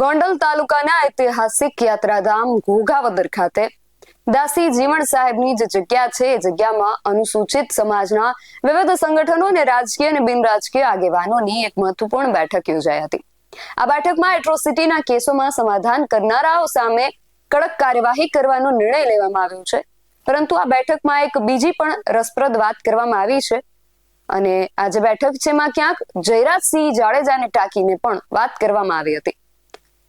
ગોંડલ તાલુકાના ઐતિહાસિક યાત્રાધામ ઘોઘાવદર ખાતે. દાસી જીવણ સાહેબની જે જગ્યા છે, એ જગ્યામાં અનુસૂચિત સમાજના વિવિધ સંગઠનો અને રાજકીય અને બિન રાજકીય આગેવાનોની એક મહત્વપૂર્ણ બેઠક યોજાઈ હતી. આ બેઠકમાં એટ્રોસિટીના કેસોમાં સમાધાન કરનારાઓ સામે કડક કાર્યવાહી કરવાનો નિર્ણય લેવામાં આવ્યો છે. પરંતુ આ બેઠકમાં એક બીજી પણ રસપ્રદ વાત કરવામાં આવી છે. અને આ જે બેઠક છે, એમાં ક્યાંક જયરાજસિંહ જાડેજાને ટાંકીને પણ વાત કરવામાં આવી હતી.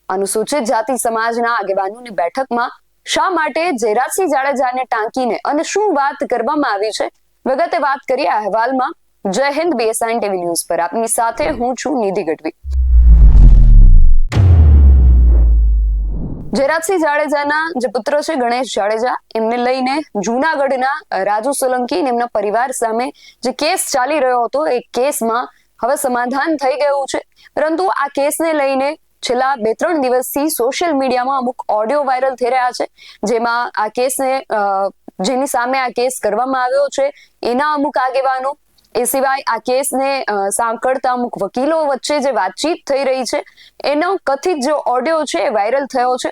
અનુસૂચિત જાતિ સમાજના આગેવાનોની બેઠકમાં શા માટે જયરાજસિંહ જાડેજાને ટાંકીને અને શું વાત કરવામાં આવી છે? વિગતે વાત કરીએ અહેવાલમાં જય હિન્દ બીએસઆઈ ટીવી ન્યૂઝ પર. આપની સાથે હું છું નિધિ ગઢવી. જયરાજસિંહ જાડેજાના જે પુત્ર છે ગણેશ જાડેજા, એમને લઈને જૂનાગઢના રાજુ સોલંકી એમના પરિવાર સામે જે કેસ ચાલી રહ્યો હતો, એ કેસમાં હવે સમાધાન થઈ ગયું છે. પરંતુ આ કેસને લઈને છેલ્લા બે ત્રણ દિવસથી સોશિયલ મીડિયામાં અમુક ઓડિયો વાયરલ થઈ રહ્યા છે, જેમાં આ કેસને જેની સામે આ કેસ કરવામાં આવ્યો છે, એના અમુક આગેવાનો, એ સિવાય આ કેસને સાંકળતા અમુક વકીલો વચ્ચે જે વાતચીત થઈ રહી છે, એનો કથિત જે ઓડિયો છે એ વાયરલ થયો છે.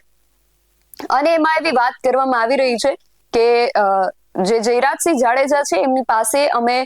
અને એમાં એવી વાત કરવામાં આવી રહી છે કે જે જયરાજસિંહ જાડેજા છે, એમની પાસે અમે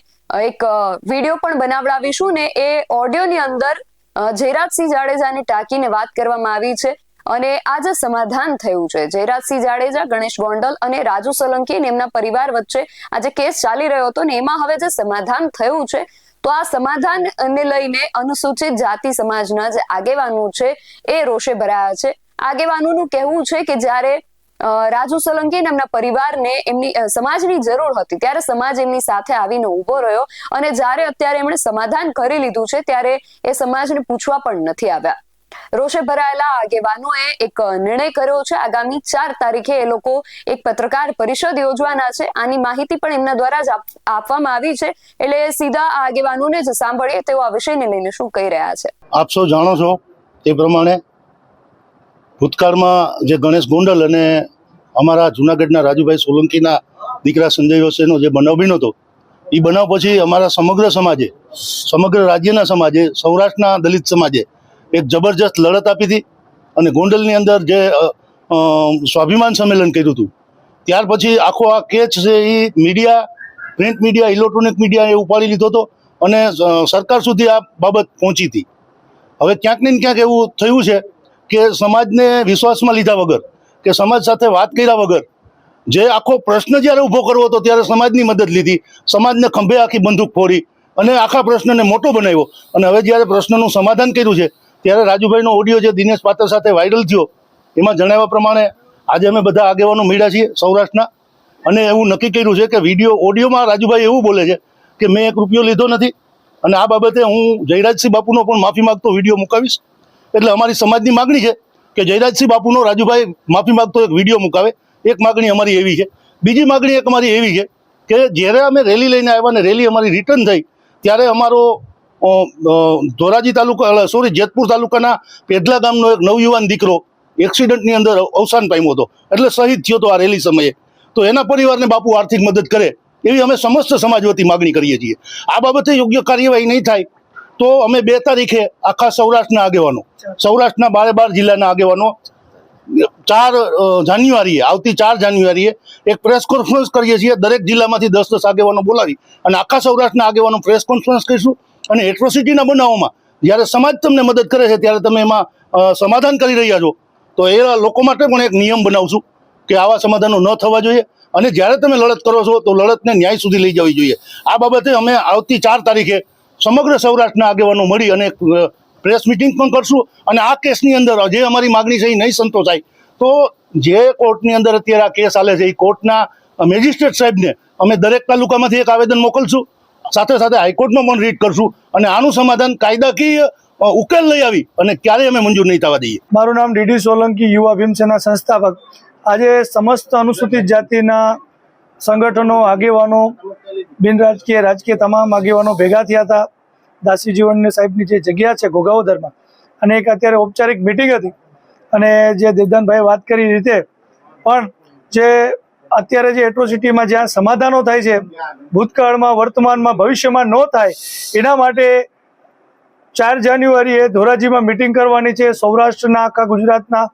એક વીડિયો પણ બનાવડાવીશું ને એ ઓડિયોની અંદર જયરાજસિંહ જાડેજાને ટાંકીને વાત કરવામાં આવી છે અને આ જે સમાધાન થયું છે. જયરાજસિંહ જાડેજા, ગણેશ ગોંડલ અને રાજુ સોલંકી અને એમના પરિવાર વચ્ચે આ જે કેસ ચાલી રહ્યો હતો ને એમાં હવે જે સમાધાન થયું છે, તો આ સમાધાનને લઈને અનુસૂચિત જાતિ સમાજના જે આગેવાનો છે, એ રોષે ભરાયા છે. આગેવાનોનું કહેવું છે કે જ્યારે રાજુ સોલંકી અને એમના પરિવારને એમની સમાજની જરૂર હતી. ત્યારે સમાજ એમની સાથે આવીને ઊભો રહ્યો અને જ્યારે અત્યારે એમણે સમાધાન કરી લીધું છે, ત્યારે એ સમાજને પૂછવા પણ નથી આવ્યા. રોષે ભરાયેલા આગેવાનોએ એક નિર્ણય કર્યો છે. આગામી ચાર તારીખે એ લોકો એક પત્રકાર પરિષદ યોજવાના છે. આની માહિતી પણ એમના દ્વારા જ આપવામાં આવી છે. એટલે સીધા આ આગેવાનોને જ સાંભળીએ તેઓ આ વિષયને લઈને શું કહી રહ્યા છે. આપ સૌ જાણો છો તે પ્રમાણે ભૂતકાળમાં જે ગણેશ ગોંડલ અને અમારા જુનાગઢના રાજુભાઈ સોલંકીના દીકરા સંજય હોસેનો જે બનાવ બન્યો હતો એ બનાવ પછી અમારા સમગ્ર સમાજે, સમગ્ર રાજ્યના સમાજે, સૌરાષ્ટ્રના દલિત સમાજે એક જબરજસ્ત લડત આપી હતી અને ગોંડલની અંદર જે સ્વાભિમાન સંમેલન કર્યું હતું, ત્યાર પછી આખો આ કેચ છે એ media, print media, electronic media એ ઉપાડી લીધો હતો અને સરકાર સુધી આ બાબત પહોંચી હતી. હવે ક્યાંક ને ક્યાંક એવું થયું છે કે સમાજને વિશ્વાસમાં લીધા વગર, કે સમાજ સાથે વાત કર્યા વગર, જે આખો પ્રશ્ન જ્યારે ઊભો કરવો હતો ત્યારે સમાજની મદદ લીધી, સમાજને ખંભે આખી બંદૂક ફોડી અને આખા પ્રશ્નને મોટો બનાવ્યો. અને હવે જ્યારે પ્રશ્નનું સમાધાન કર્યું છે, ત્યારે રાજુભાઈનો ઓડિયો જે દિનેશ પાત્ર સાથે વાયરલ થયો, એમાં જણાવ્યા પ્રમાણે આજે અમે બધા આગેવાનો મળ્યા છીએ સૌરાષ્ટ્રના. અને એવું નક્કી કર્યું છે કે વીડિયો ઓડિયોમાં રાજુભાઈ એવું બોલે છે કે, મેં એક રૂપિયો લીધો નથી. અને આ બાબતે હું જયરાજસિંહ બાપુનો પણ માફી માગતો વીડિયો મુકાવીશ. એટલે અમારી સમાજની માગણી છે કે જયરાજસિંહ બાપુનો રાજુભાઈ માફી માગતો એક વીડિયો મુકાવે. એક માગણી અમારી એવી છે. બીજી માગણી એક અમારી એવી છે કે જ્યારે અમે રેલી લઈને આવ્યા ને રેલી અમારી રિટર્ન થઈ, ત્યારે અમારો ધોરાજી તાલુકા સોરી જેતપુર તાલુકાના પેઢલા ગામનો એક નવયુવાન દીકરો એક્સિડન્ટની અંદર અવસાન પામ્યો હતો. એટલે શહીદ થયો હતો આ રેલી સમયે. તો એના પરિવારને બાપુ આર્થિક મદદ કરે એવી અમે સમસ્ત સમાજ વતી માગણી કરીએ છીએ. આ બાબતે યોગ્ય કાર્યવાહી નહીં થાય તો અમે બે તારીખે આખા સૌરાષ્ટ્રના આગેવાનો સૌરાષ્ટ્રના બારે બાર જિલ્લાના આગેવાનો ચાર જાન્યુઆરીએ આવતી ચાર જાન્યુઆરીએ એક પ્રેસ કોન્ફરન્સ કરીએ છીએ. દરેક જિલ્લામાંથી દસ દસ આગેવાનો બોલાવી અને આખા સૌરાષ્ટ્રના આગેવાનો પ્રેસ કોન્ફરન્સ કરીશું અને એટ્રોસિટીના બનાવોમાં જ્યારે સમાજ તમને મદદ કરે છે ત્યારે તમે એમાં સમાધાન કરી રહ્યા છો. તો એ લોકો માટે પણ એક નિયમ બનાવશું કે આવા સમાધાનો ન થવા જોઈએ અને જ્યારે તમે લડત કરો છો તો લડતને ન્યાય સુધી લઈ જવી જોઈએ. આ બાબતે અમે આવતી ચાર તારીખે સમગ્ર સૌરાષ્ટ્રના આગેવાનો મળી અને પ્રેસ મિટિંગ પણ કરશું. અને આ કેસની અંદર જે અમારી માગણી છે એ નહીં સંતોષાય. તો જે કોર્ટની અંદર અત્યારે આ કેસ ચાલે છે એ કોર્ટના મેજિસ્ટ્રેટ સાહેબને અમે દરેક તાલુકામાંથી એક આવેદન મોકલશું. સાથે સાથે હાઈકોર્ટમાં પણ રીટ કરશું. અને આનું સમાધાન કાયદાકીય ઉકેલ લઈ આવી અને ક્યારેય અમે મંજૂર નહીં થવા દઈએ. મારું નામ ડીડી સોલંકી, યુવા ભીમસેના સંસ્થાપક. આજે સમસ્ત અનુસૂચિત જાતિના સંગઠનો, આગેવાનો બિન રાજકીય રાજકીય તમામ આગેવાનો ભેગા થયા હતા. દાસી જીવનને સાહેબની જે જગ્યા છે ઘોઘાવદરમાં, અને એક અત્યારે ઔપચારિક મિટિંગ હતી. અને જે દેવદાનભાઈ વાત કરી રીતે, પણ જે અત્યારે જે એટ્રોસિટીમાં જ્યાં સમાધાનો થાય છે, ભૂતકાળમાં, વર્તમાનમાં, ભવિષ્યમાં ન થાય, એના માટે ચાર જાન્યુઆરીએ ધોરાજીમાં મિટિંગ કરવાની છે. સૌરાષ્ટ્રના, આખા ગુજરાતના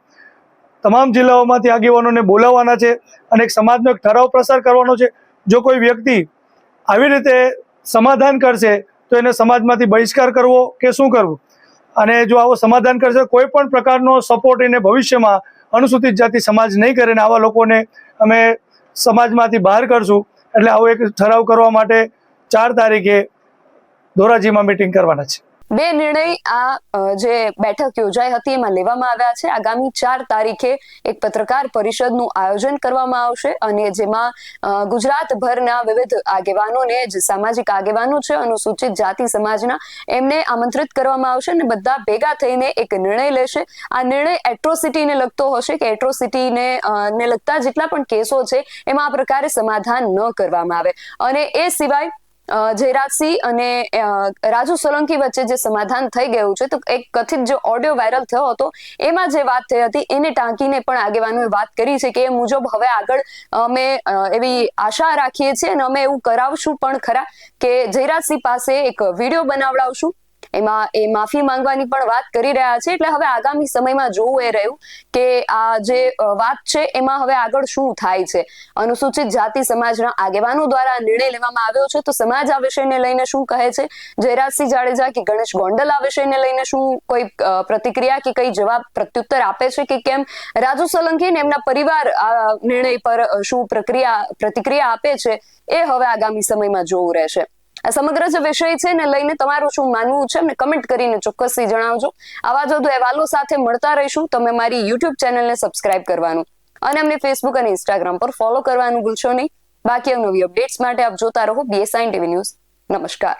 તમામ જિલ્લાઓમાંથી આગેવાનોને બોલાવવાના છે અને એક સમાજનો એક ઠરાવ પ્રસાર કરવાનો છે. જો કોઈ વ્યક્તિ આવી રીતે સમાધાન કરશે, તો એને સમાજમાંથી બહિષ્કાર કરવો કે શું કરવું? અને જો આવો સમાધાન કરશે, કોઈ પણ પ્રકારનો સપોર્ટ એને ભવિષ્યમાં અનુસૂચિત જાતિ સમાજ નહીં કરે ને આવા લોકોને અમે સમાજમાંથી બહાર કરશું, એટલે આવો એક ઠરાવ કરવા માટે ચાર તારીખે ધોરાજીમાં મિટિંગ કરવાના છે. બે નિર્ણય આ જે બેઠક યોજાઈ હતી એમાં લેવામાં આવ્યા છે. આગામી ચાર તારીખે એક પત્રકાર પરિષદનું આયોજન કરવામાં આવશે અને જેમાં ગુજરાતભરના વિવિધ આગેવાનોને, જે સામાજિક આગેવાનો છે, અનુસૂચિત જાતિ સમાજના, એમને આમંત્રિત કરવામાં આવશે અને બધા ભેગા થઈને એક નિર્ણય લેશે. આ નિર્ણય એટ્રોસિટીને લગતો હશે કે એટ્રોસિટીને ને લગતા જેટલા પણ કેસો છે, એમાં આ પ્રકારે સમાધાન ન કરવામાં આવે. અને એ સિવાય જયરાજસિંહ અને રાજુ સોલંકી વચ્ચે જે સમાધાન થઈ ગયું છે, તો એક કથિત જે ઓડિયો વાયરલ થયો હતો, એમાં જે વાત થઈ હતી, એને ટાંકીને પણ આગેવાનોએ વાત કરી છે કે એ મુજબ હવે આગળ અમે એવી આશા રાખીએ છીએ અને અમે એવું કરાવશું પણ ખરા કે જયરાજસિંહ પાસે એક વીડિયો બનાવડાવશું. એમાં એ માફી માંગવાની પણ વાત કરી રહ્યા છે. એટલે હવે આગામી સમયમાં જોવું એ રહ્યું કે આ જે વાત છે, એમાં હવે આગળ શું થાય છે? અનુસૂચિત જાતિ સમાજના આગેવાનો દ્વારા નિર્ણય લેવામાં આવ્યો છે. તો સમાજ આ વિષયને લઈને શું કહે છે? જયરાજસિંહ જાડેજા કે ગણેશ ગોંડલ આ વિષયને લઈને શું કોઈ પ્રતિક્રિયા કે કઈ જવાબ, પ્રત્યુત્તર આપે છે કે કેમ? રાજુ સોલંકી એમના પરિવાર આ નિર્ણય પર શું પ્રક્રિયા, પ્રતિક્રિયા આપે છે? એ હવે આગામી સમયમાં જોવું રહેશે. આ સમગ્ર જે વિષય છે ને લઈને તમારું શું માનવું છે ને કમેન્ટ કરીને ચોક્કસથી જણાવજો. આવા જ અહેવાલો સાથે મળતા રહીશું. તમે મારી યુટ્યુબ ચેનલને સબસ્ક્રાઇબ કરવાનું અને અમને ફેસબુક અને ઇન્સ્ટાગ્રામ પર ફોલો કરવાનું ભૂલશો નહીં. બાકી નવી અપડેટ્સ માટે આપ જોતા રહો બીએસઆઈ ટીવી ન્યૂઝ નમસ્કાર.